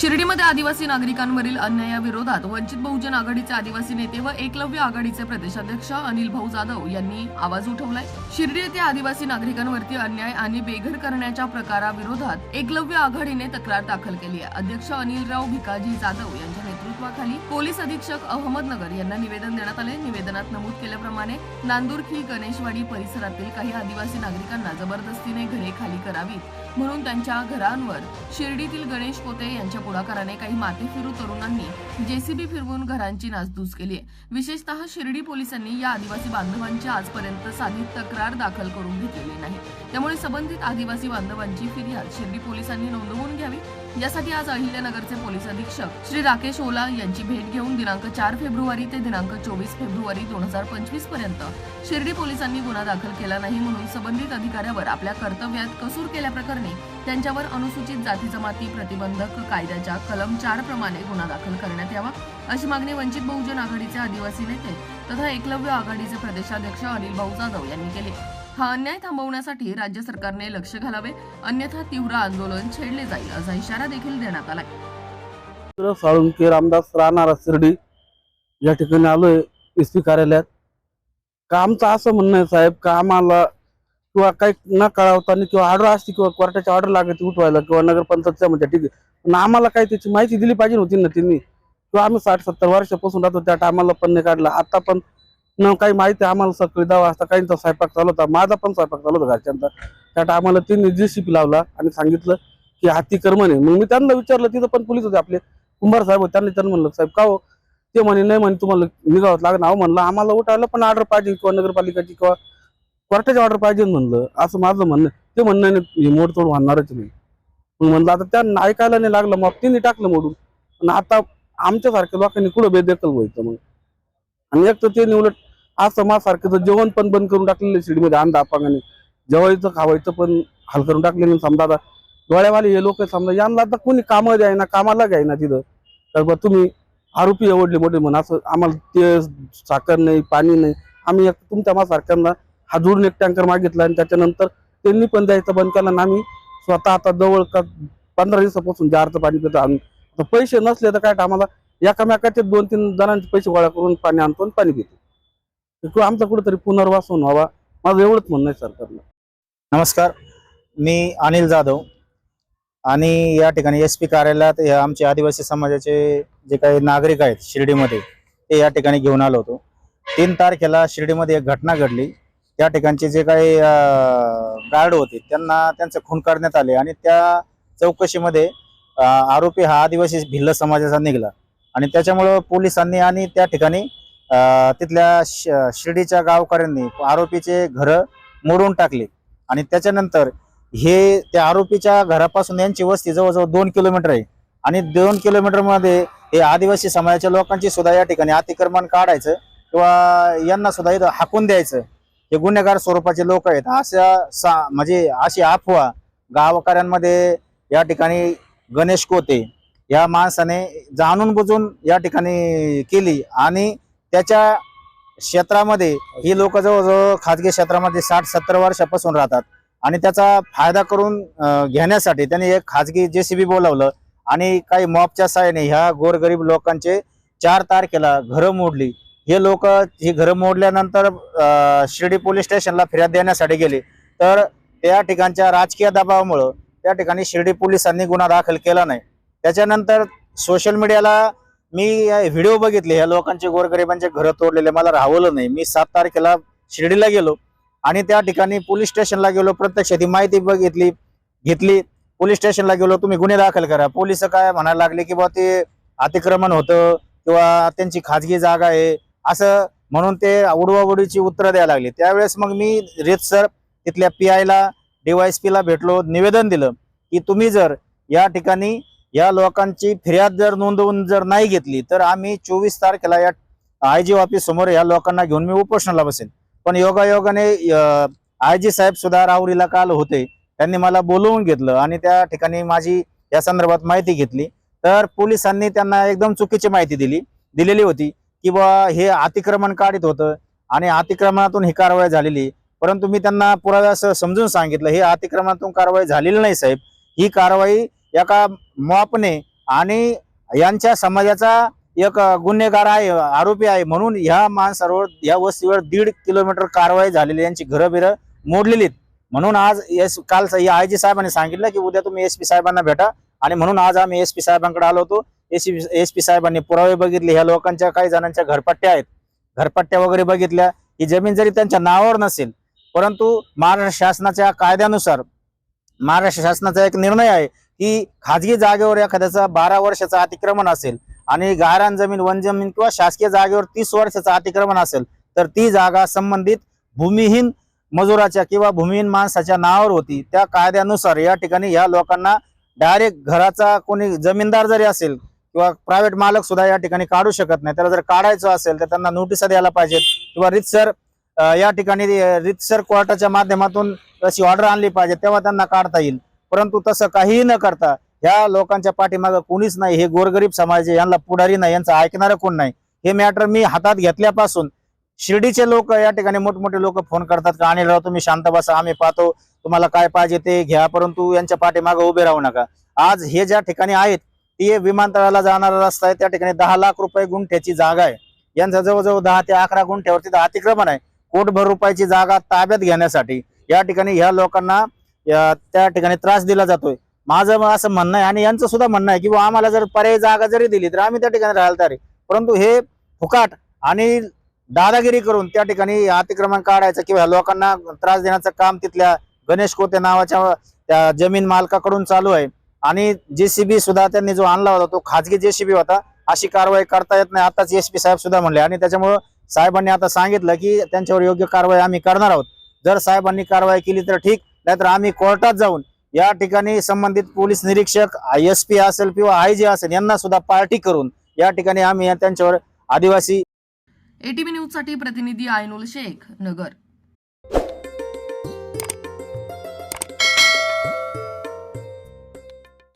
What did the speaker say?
शिर्डीमध्ये आदिवासी नागरिकांवरील अन्यायाविरोधात वंचित बहुजन आघाडीचे आदिवासी नेते व एकलव्य आघाडीचे प्रदेशाध्यक्ष अनिल भाऊ जाधव यांनी आवाज उठवलाय. शिर्डी येथे आदिवासी नागरिकांवरती अन्याय आणि बेघर करण्याच्या प्रकाराविरोधात एकलव्य आघाडीने तक्रार दाखल केली आहे. अध्यक्ष अनिलराव भिकाजी जाधव यांच्या नेतृत्वाखाली पोलीस अधीक्षक अहमदनगर यांना निवेदन देण्यात आले. निवेदनात नमूद केल्याप्रमाणे नांदुरखी गणेशवाडी परिसरातील काही आदिवासी नागरिकांना जबरदस्तीने घरे खाली करावीत. म्हणून त्यांच्या घरांवर शिर्डीतील गणेश पोते यांच्या पुढाकाराने काही माथेफिरू तरुणांनी जेसीबी फिरवून घरांची नासधूस केली आहे. विशेषतः शिर्डी पोलिसांनी या आदिवासी बांधवांची आजपर्यंत साधी तक्रार दाखल करून घेतलेली नाही. त्यामुळे संबंधित आदिवासी बांधवांची फिर्याद शिर्डी पोलिसांनी नोंदवून घ्यावी. यासाठी आज अहिल्यानगरचे पोलीस अधीक्षक श्री राकेश ओला यांची भेट घेऊन दिनांक चार फेब्रुवारी ते दिनांक चोवीस फेब्रुवारी दोन हजार पंचवीसपर्यंत शिर्डी पोलिसांनी गुन्हा दाखल केला नाही म्हणून संबंधित अधिकाऱ्यावर आपल्या कर्तव्यात कसूर केल्याप्रकरणी त्यांच्यावर अनुसूचित जाती जमाती प्रतिबंधक कायद्याच्या कलम चार प्रमाणे गुन्हा दाखल करण्यात यावा अशी मागणी वंचित बहुजन आघाडीचे आदिवासी नेते तथा एकलव्य आघाडीचे प्रदेशाध्यक्ष अनिल भाऊ जाधव यांनी केले. हा अन्याय थांबवण्यासाठी राज्य सरकारने लक्ष घालावे अन्यथा तीव्र आंदोलन छेडले जाईल असा इशारा देखील देण्यात आलाय. साळुंके रामदास राहणारा शिर्डी या ठिकाणी आलोय एस पी कार्यालयात. का आमचं असं म्हणणं आहे साहेब का आम्हाला किंवा काही न कळवताना किंवा ऑर्डर असते किंवा कोर्टाची ऑर्डर लागते उठवायला किंवा नगरपंचायतच्या म्हणजे ठीक आहे. पण आम्हाला काही त्याची माहिती दिली पाहिजे होती ना त्यांनी. किंवा आम्ही साठ सत्तर वर्षापासून राहतो त्या टायमाला पण नाही काढला. आता पण न काही माहिती आम्हाला सकाळी दहा वाजता काहींचा स्वयंपाक चालू होता. माझा पण स्वयंपाक चालू होता घरच्यांचा. त्यात आम्हाला त्यांनी जीसीपी लावला आणि सांगितलं की हातीकर्म नाही मग मी त्यांना विचारलं तिथं पण पोलीस होते आपले. कुंभार साहेब त्यांनी त्यांना म्हणलं साहेब का हो? ते म्हणे नाही म्हणे तुम्हाला निघावत लागणार अहो म्हणलं आम्हाला उठायला पण ऑर्डर पाहिजे किंवा नगरपालिकाची किंवा कोर्टाची ऑर्डर पाहिजे म्हणलं. असं माझं म्हणणं ते म्हणणं नाही मोड मोडतोड होणारच नाही. मग म्हणलं आता त्यांना ऐकायला नाही लागलं मग तिने टाकलं मोडून. पण आता आमच्यासारख्या लोकांनी कुठं बेदखल व्हायचं मग? आणि एक तर ते उलट असं समाजसारखं जेवण पण बंद करून टाकलेलं शिडीमध्ये अंधा अपांगाने. जेवायचं खावायचं पण हाल करून टाकलेलं समजा आता डोळ्यावाले हे लोक समजा यांना आता कोणी कामं द्यायना कामाला घ्यायना तिथं. तर बा तुम्ही आरोपी एवढले मोठे म्हणा असं आम्हाला ते साखर नाही पाणी नाही. आम्ही एक तुमच्या माझ्यासारख्यांना हा जोडून एक टँकर मागितला आणि त्याच्यानंतर त्यांनी पण द्यायचं बंद केलं आणि आम्ही स्वतः आता जवळ का पंधरा दिवसापासून जारचं पाणी पितो आम्ही. पैसे नसले तर काय आम्हाला एकामेकाचे दोन तीन जणांचे पैसे गोळा करून पाणी आणतो आणि पाणी पितो. किंवा आमचा कुठेतरी पुनर्वासन व्हावा. माझं एवढंच म्हणणं आहे सरकारला. नमस्कार. मी अनिल जाधव आणि या ठिकाणी एस पी कार्यालयात या आमचे आदिवासी समाजाचे जे काही नागरिक आहेत शिर्डीमध्ये ते या ठिकाणी घेऊन आलो होतो. तीन तारखेला शिर्डीमध्ये एक घटना घडली. त्या ठिकाणचे जे काही गार्ड होते त्यांना त्यांचे खून करण्यात आले आणि त्या चौकशीमध्ये आरोपी हा आदिवासी भिल्ल समाजाचा निघाला. आणि त्याच्यामुळं पोलिसांनी आणि त्या ठिकाणी तिथल्या श- शिर्डीच्या गावकऱ्यांनी आरोपीचे घरं मोडून टाकले. आणि त्याच्यानंतर हे त्या आरोपीच्या घरापासून यांची वस्ती जवळजवळ दोन किलोमीटर आहे. आणि दोन किलोमीटरमध्ये हे आदिवासी समाजाच्या लोकांची सुद्धा या ठिकाणी अतिक्रमण काढायचं किंवा यांना सुद्धा इथं हाकून द्यायचं. हे गुन्हेगार स्वरूपाचे लोक आहेत. अशा सा म्हणजे अशी अफवा गावकऱ्यांमध्ये या ठिकाणी गणेश कोते या माणसाने जाणून बुजून या ठिकाणी केली. आणि त्याच्या क्षेत्रामध्ये ही लोक जवळजवळ खाजगी क्षेत्रामध्ये साठ सत्तर वर्षापासून राहतात. आणि त्याचा फायदा करून घेण्यासाठी त्यांनी एक खाजगी जेसीबी बोलावलं आणि काही मॉबच्या साहाय्याने ह्या गोरगरीब लोकांचे चार तारखेला घरं मोडली. हे लोक ही घरं मोडल्यानंतर शिर्डी पोलीस स्टेशनला फिर्याद देण्यासाठी गेले. तर त्या ठिकाणच्या राजकीय दबावामुळं त्या ठिकाणी शिर्डी पोलिसांनी गुन्हा दाखल केला नाही. त्याच्यानंतर सोशल मीडियाला मी व्हिडिओ बघितले ह्या लोकांचे गोरगरिबांचे घरं तोडलेले मला राहवलं नाही. मी सात तारखेला शिर्डीला गेलो आणि त्या ठिकाणी पोलीस स्टेशनला गेलो प्रत्यक्ष ती माहिती बघितली घेतली. पोलीस स्टेशनला गेलो तुम्ही गुन्हे दाखल करा. पोलीस काय म्हणायला लागले की बा ते अतिक्रमण होतं किंवा त्यांची खाजगी जागा आहे. असं म्हणून ते आवडवावडीची उत्तरं द्यायला लागली. त्यावेळेस मग मी रेतसर तिथल्या पी आयला ला भेटलो निवेदन दिलं की तुम्ही जर या ठिकाणी या लोकांची फिर्याद जर नोंदवून जर नाही घेतली तर आम्ही चोवीस तारखेला या आय जी ऑफिस समोर या लोकांना घेऊन मी उपोषणाला बसेन. पण योगायोगाने आय जी साहेब सुद्धा राहुरीला काल होते. त्यांनी मला बोलवून घेतलं आणि त्या ठिकाणी माझी या संदर्भात माहिती घेतली. तर पोलिसांनी त्यांना एकदम चुकीची माहिती दिली दिलेली होती की बा हे अतिक्रमण काढित होतं आणि अतिक्रमणातून ही कारवाई झालेली. परंतु मी त्यांना पुराव्यासह समजून सांगितलं हे अतिक्रमणातून कारवाई झालेली नाही साहेब. ही कारवाई एका मॉपने आणि यांच्या समाजाचा एक गुन्हेगार आहे आरोपी आहे म्हणून ह्या माणसावर या वस्तीवर दीड किलोमीटर कारवाई झालेली यांची घरं बिरं मोडलेली आहेत. म्हणून आज एस काल आय जी साहेबांनी सांगितलं की उद्या तुम्ही एस पी साहेबांना भेटा आणि म्हणून आज आम्ही एस पी साहेबांकडे आलो होतो. एस पी एस पी साहेबांनी पुरावे बघितले. ह्या लोकांच्या काही जणांच्या घरपट्ट्या आहेत. घरपट्ट्या वगैरे बघितल्या. ही जमीन जरी त्यांच्या नावावर नसेल परंतु महाराष्ट्र शासनाच्या कायद्यानुसार महाराष्ट्र शासनाचा एक निर्णय आहे की खाजगी जागेवर एखाद्याचा बारा वर्षाचं अतिक्रमण असेल आणि गायरान जमीन वन जमीन किंवा शासकीय जागेवर तीस वर्षाचं अतिक्रमण असेल तर ती जागा संबंधित भूमिहीन मजुराच्या किंवा भूमिहीन माणसाच्या नावावर होती. त्या कायद्यानुसार या ठिकाणी या लोकांना डायरेक्ट घराचा कोणी जमीनदार जरी असेल किंवा प्रायव्हेट मालक सुद्धा या ठिकाणी काढू शकत नाही. त्याला जर काढायचं असेल तर त्यांना नोटिसा द्यायला पाहिजेत किंवा रितसर या ठिकाणी रितसर कोर्टाच्या माध्यमातून अशी ऑर्डर आणली पाहिजे तेव्हा त्यांना काढता येईल. परंतु तसं काहीही न करता ह्या लोकांच्या पाठीमागं कोणीच नाही हे गोरगरीब समाज आहे यांना पुढारी नाही यांचं ऐकणारं कोण नाही. हे मॅटर मी हातात घेतल्यापासून शिर्डीचे लोक या ठिकाणी मोठमोठे लोक फोन करतात का आणि राव तुम्ही शांत बसा आम्ही पाहतो तुम्हाला काय पाहिजे ते घ्या परंतु यांच्या पाठीमागं उभे राहू नका. आज हे ज्या ठिकाणी आहेत ती विमानतळाला जाणारा रस्ता आहे त्या ठिकाणी दहा लाख रुपये गुंठ्याची जागा आहे. यांचा जवळजवळ दहा ते अकरा गुंठ्यावरती अतिक्रमण आहे. कोटभर रुपयाची जागा ताब्यात घेण्यासाठी या ठिकाणी ह्या लोकांना त्या ठिकाणी त्रास दिला जातोय. माझं मग असं म्हणणं आहे आणि यांचं सुद्धा म्हणणं आहे की बुवा आम्हाला जर पर्यायी जागा जरी दिली तर आम्ही त्या ठिकाणी राहायला तयार परंतु हे फुकाट आणि दादागिरी करून त्या ठिकाणी अतिक्रमण काढायचं किंवा लोकांना त्रास देण्याचं काम तिथल्या गणेश कोते नावाच्या त्या जमीन मालकाकडून चालू आहे. आणि जेसीबी सुद्धा त्यांनी जो आणला होता तो खाजगी जेसीबी होता अशी कारवाई करता येत नाही. आताच एस पी साहेब सुद्धा म्हणले आणि त्याच्यामुळं साहेबांनी आता सांगितलं की त्यांच्यावर योग्य कारवाई आम्ही करणार आहोत. जर साहेबांनी कारवाई केली तर ठीक नाहीतर आम्ही कोर्टात जाऊन या ठिकाणी संबंधित पोलीस निरीक्षक एस पी असेल किंवा आय जे असेल यांना सुद्धा पार्टी करून या ठिकाणी आम्ही त्यांच्यावर आदिवासी एटीव्ही न्यूजसाठी प्रतिनिधी आयनुल शेख नगर.